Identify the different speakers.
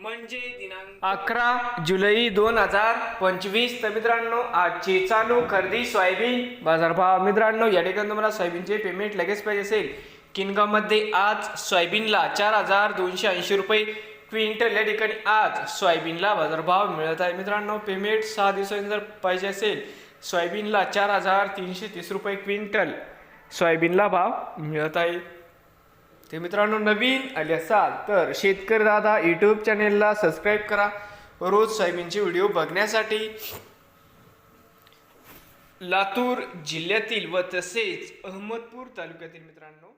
Speaker 1: म्हणजे दिनांक अकरा जुलै दोन हजार पंचवीस. तर मित्रांनो आजची चालू खरेदी सोयाबीन बाजारभाव मित्रांनो या ठिकाणी तुम्हाला सोयाबीनचे पेमेंट लगेच पाहिजे असेल. किनगावमध्ये आज सोयाबीनला चार हजार दोनशे ऐंशी रुपये क्विंटल. या ठिकाणी आज सोयाबीनला बाजारभाव मिळत आहे. मित्रांनो पेमेंट सहा दिवसांनी जर पाहिजे असेल सोयाबीनला चार हजार तीनशे तीस रुपये क्विंटल सोयाबीनला भाव मिळत आहे. ते मित्रांनो नवीन आले असाल तर शेतकरी दादा यूट्यूब चॅनेलला सबस्क्राईब करा. रोज सोयाबीनचे व्हिडिओ बघण्यासाठी लातूर जिल्ह्यातील व तसेच अहमदपूर तालुक्यातील मित्रांनो.